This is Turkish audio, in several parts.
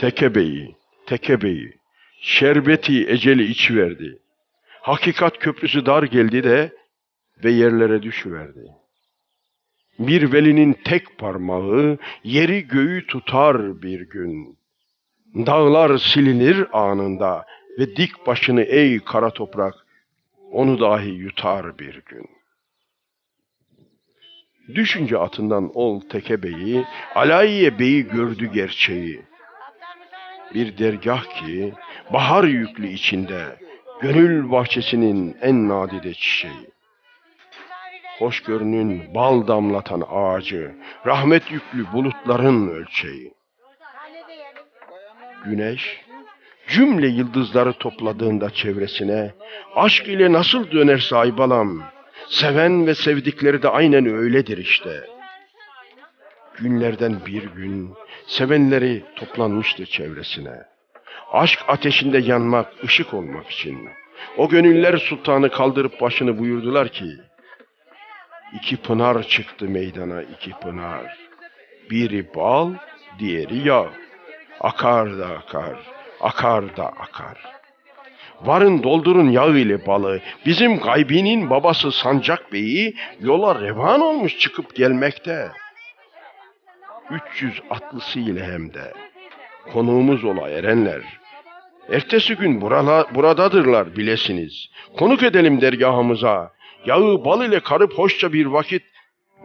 Tekebeyi, tekebeyi, şerbeti eceli içiverdi. Hakikat köprüsü dar geldi de ve yerlere düşüverdi. Bir velinin tek parmağı yeri göğü tutar bir gün. Dağlar silinir anında ve dik başını ey kara toprak onu dahi yutar bir gün. Düşünce atından ol teke beyi, alayiye beyi gördü gerçeği. Bir dergah ki bahar yüklü içinde, gönül bahçesinin en nadide çiçeği. Hoşgörünün bal damlatan ağacı, rahmet yüklü bulutların ölçeği. Güneş, cümle yıldızları topladığında çevresine, aşk ile nasıl döner saybalam, seven ve sevdikleri de aynen öyledir işte. Günlerden bir gün, sevenleri toplanmıştı çevresine. Aşk ateşinde yanmak, ışık olmak için. O gönüller sultanı kaldırıp başını buyurdular ki, İki pınar çıktı meydana iki pınar. Biri bal, diğeri yağ. Akar da akar, akar da akar. Varın doldurun yağ ile balı. Bizim gaybinin babası Sancak Bey'i yola revan olmuş çıkıp gelmekte. 300 atlısı ile hem de. Konuğumuz ola erenler. Ertesi gün burala, buradadırlar bilesiniz. Konuk edelim dergahımıza. Yağı bal ile karıp hoşça bir vakit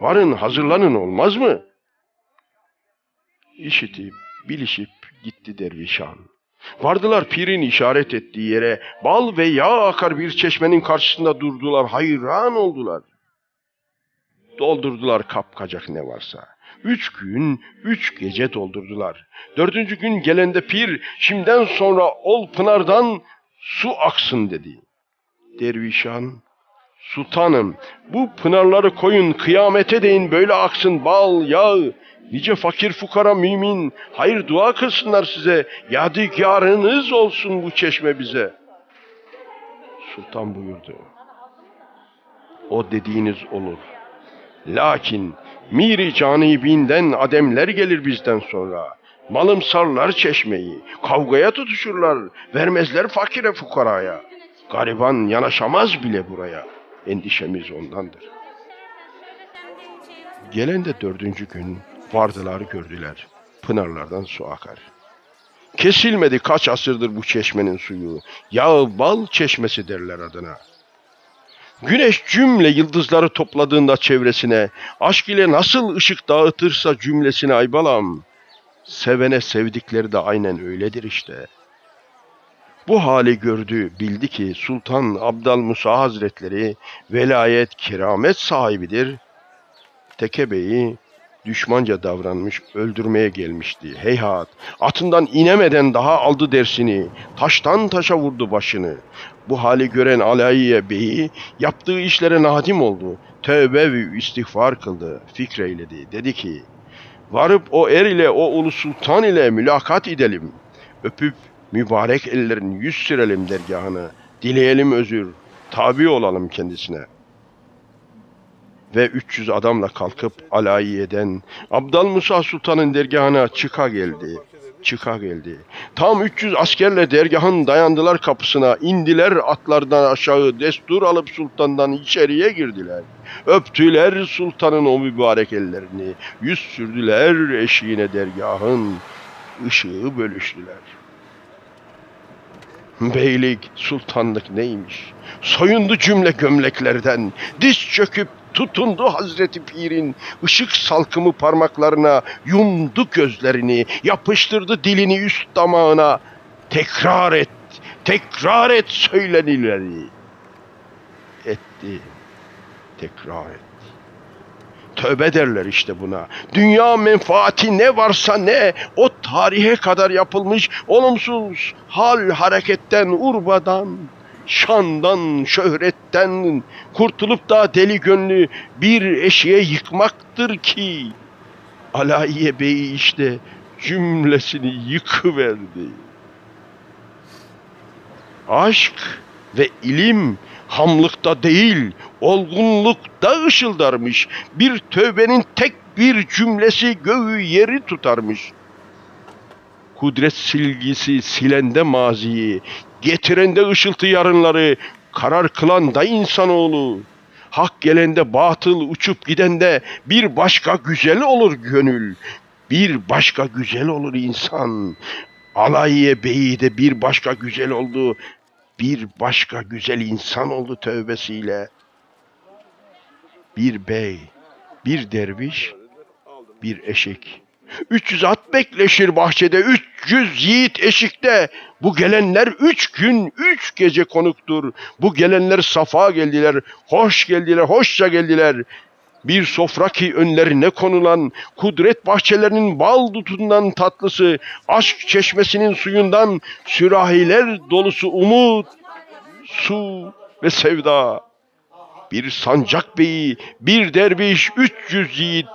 varın hazırlanın olmaz mı? İşitip, bilişip gitti dervişan. Vardılar pirin işaret ettiği yere bal ve yağ akar bir çeşmenin karşısında durdular hayran oldular. Doldurdular kapkacak ne varsa. Üç gün, üç gece doldurdular. Dördüncü gün gelende pir, şimdiden sonra ol pınardan su aksın dedi. Dervişan, sultanım bu pınarları koyun kıyamete değin böyle aksın bal, yağ. Nice fakir fukara mümin, hayır dua kılsınlar size. Yadigarınız olsun bu çeşme bize. Sultan buyurdu. O dediğiniz olur. Lakin miri canibinden ademler gelir bizden sonra. Malım sarlar çeşmeyi, kavgaya tutuşurlar, vermezler fakire fukaraya. Gariban yanaşamaz bile buraya. Endişemiz ondandır. Gelen de dördüncü gün vardılar gördüler. Pınarlardan su akar. Kesilmedi kaç asırdır bu çeşmenin suyu. Yağı bal çeşmesi derler adına. Güneş cümle yıldızları topladığında çevresine, aşk ile nasıl ışık dağıtırsa cümlesine aybalam. Sevene sevdikleri de aynen öyledir işte. Bu hali gördü, bildi ki Sultan Abdal Musa Hazretleri velayet keramet sahibidir. Teke Bey'i düşmanca davranmış, öldürmeye gelmişti. Heyhat, atından inemeden daha aldı dersini, taştan taşa vurdu başını. Bu hali gören Alayiye Bey'i yaptığı işlere nadim oldu. Tövbe ve istiğfar kıldı, fikreyledi. Dedi ki, varıp o er ile o ulu sultan ile mülakat edelim. Öpüp mübarek ellerini yüz sürelim dergahını. Dileyelim özür, tabi olalım kendisine.'' Ve 300 adamla kalkıp Alayiye'den Abdal Musa Sultan'ın dergahına çıka geldi. Çıka geldi. Tam 300 askerle dergahın dayandılar kapısına. indiler atlardan aşağı destur alıp sultandan içeriye girdiler. Öptüler sultanın o mübarek ellerini. Yüz sürdüler eşiğine dergahın. ışığı bölüştüler. Beylik, sultanlık neymiş? Soyundu cümle gömleklerden, diz çöküp tutundu Hazreti Pir'in ışık salkımı parmaklarına, yumdu gözlerini, yapıştırdı dilini üst damağına. Tekrar et, tekrar et söylenileri. Etti, tekrar et. Tövbe derler işte buna. Dünya menfaati ne varsa ne o tarihe kadar yapılmış olumsuz hal hareketten urbadan şandan, şöhretten kurtulup da deli gönlü bir eşeğe yıkmaktır ki Alayiye Bey işte cümlesini yıkıverdi. Aşk ve ilim hamlıkta değil, olgunlukta ışıldarmış. Bir tövbenin tek bir cümlesi göğü yeri tutarmış. Kudret silgisi silende maziyi, getirende ışıltı yarınları, karar kılan da insanoğlu. Hak gelende batıl uçup gidende bir başka güzel olur gönül. Bir başka güzel olur insan. Alayiye beyi de bir başka güzel oldu. Bir başka güzel insan oldu tövbesiyle. Bir bey, bir derviş, bir eşek. 300 at bekleşir bahçede, 300 yiğit eşikte. Bu gelenler üç gün, üç gece konuktur. Bu gelenler safa geldiler, hoş geldiler, hoşça geldiler. Bir sofra ki önlerine konulan, kudret bahçelerinin bal dutundan tatlısı, aşk çeşmesinin suyundan sürahiler dolusu umut, su ve sevda. Bir sancak beyi, bir derviş, 300 yiğit,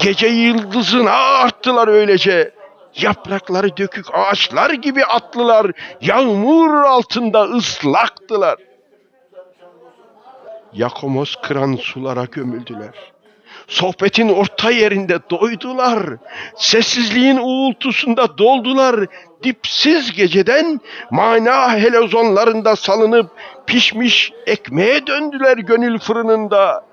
gece yıldızına arttılar öylece. Yaprakları dökük ağaçlar gibi atlılar, yağmur altında ıslaktılar. Yakomoz kıran sulara gömüldüler. Sohbetin orta yerinde doydular. Sessizliğin uğultusunda doldular. Dipsiz geceden mana helezonlarında salınıp pişmiş ekmeğe döndüler gönül fırınında.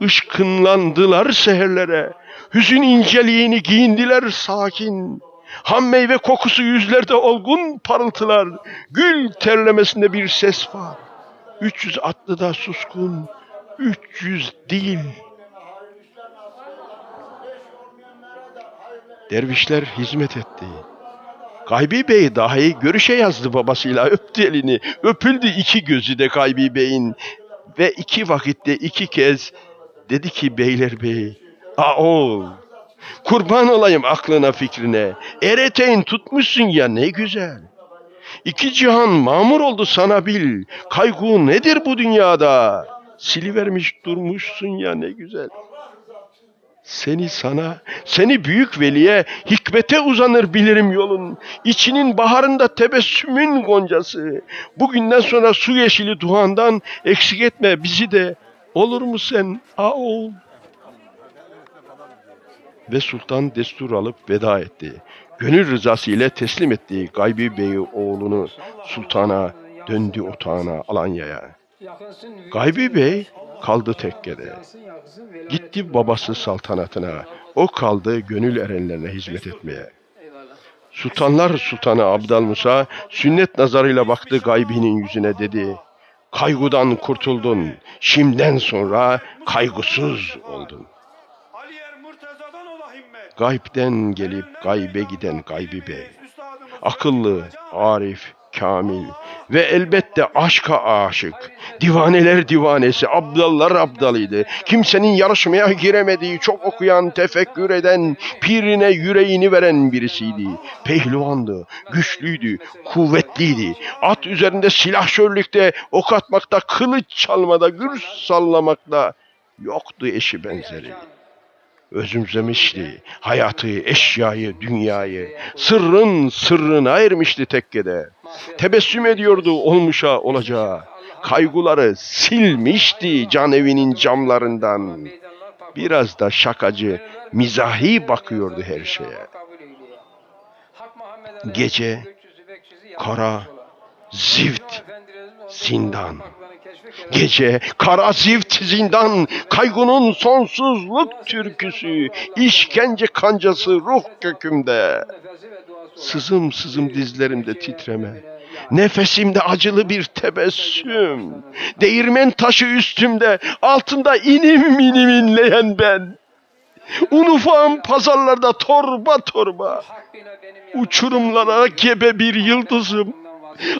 Işkınlandılar seherlere. Hüzün inceliğini giyindiler sakin. Ham meyve kokusu yüzlerde olgun parıltılar. Gül terlemesinde bir ses var. 300 atlı da suskun. 300 değil. Dervişler hizmet etti. Gaybi Bey dahi görüşe yazdı babasıyla öptü elini. Öpüldü iki gözü de Gaybi Bey'in. Ve iki vakitte iki kez dedi ki Beyler Bey, oğul kurban olayım aklına fikrine. Ereteyn tutmuşsun ya ne güzel. İki cihan mamur oldu sana bil. Kaygu nedir bu dünyada? Silivermiş durmuşsun ya ne güzel. Seni sana, seni büyük veliye, hikmete uzanır bilirim yolun. İçinin baharında tebessümün goncası. Bugünden sonra su yeşili duhandan eksik etme bizi de. Olur mu sen a oğul? Ve sultan destur alıp veda etti. Gönül rızası ile teslim etti Gaybi Bey oğlunu sultana, döndü otağına Alanya'ya. Gaybi Bey kaldı tekkede. Gitti babası saltanatına. O kaldı gönül erenlerine hizmet etmeye. Sultanlar Sultanı Abdal Musa sünnet nazarıyla baktı gaybinin yüzüne dedi. Kaygudan kurtuldun. Şimdiden sonra kaygısız oldun. Gaybden gelip gaybe giden gaybi bey. Akıllı, arif, kamil ve elbette aşka aşık. Divaneler divanesi, abdallar abdalıydı. Kimsenin yarışmaya giremediği, çok okuyan, tefekkür eden, pirine yüreğini veren birisiydi. Pehlivandı, güçlüydü, kuvvetliydi. At üzerinde silah şörlükte, ok atmakta, kılıç çalmada, gür sallamakta yoktu eşi benzeri özümsemişti. Hayatı, eşyayı, dünyayı, sırrın sırrına ermişti tekkede. Tebessüm ediyordu olmuşa olacağı. Kayguları silmişti can evinin camlarından. Biraz da şakacı, mizahi bakıyordu her şeye. Gece, kara, zift, zindan. Gece kara zift zindan, kaygunun sonsuzluk türküsü, işkence kancası ruh kökümde. Sızım sızım dizlerimde titreme, nefesimde acılı bir tebessüm. Değirmen taşı üstümde, altında inim inim inleyen ben. Un ufağım pazarlarda torba torba, uçurumlara gebe bir yıldızım.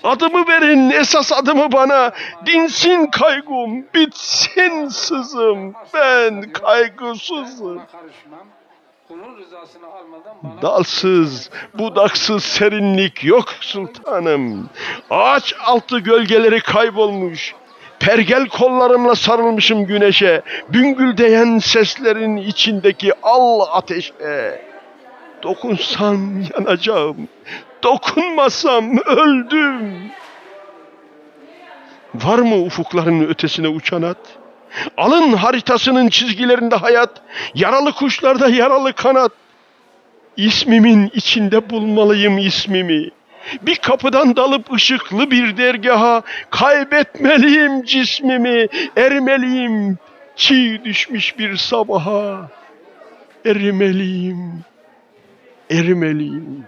Adımı verin esas adımı bana. Dinsin kaygım, bitsin sızım. Ben kaygısızım. Dalsız, budaksız serinlik yok sultanım. Ağaç altı gölgeleri kaybolmuş. Pergel kollarımla sarılmışım güneşe. Büngüldeyen seslerin içindeki al ateşe. Dokunsam yanacağım. Dokunmasam öldüm. Var mı ufukların ötesine uçan at? Alın haritasının çizgilerinde hayat, yaralı kuşlarda yaralı kanat. İsmimin içinde bulmalıyım ismimi. Bir kapıdan dalıp ışıklı bir dergaha kaybetmeliyim cismimi, erimeliyim çiğ düşmüş bir sabaha. Erimeliyim, erimeliyim.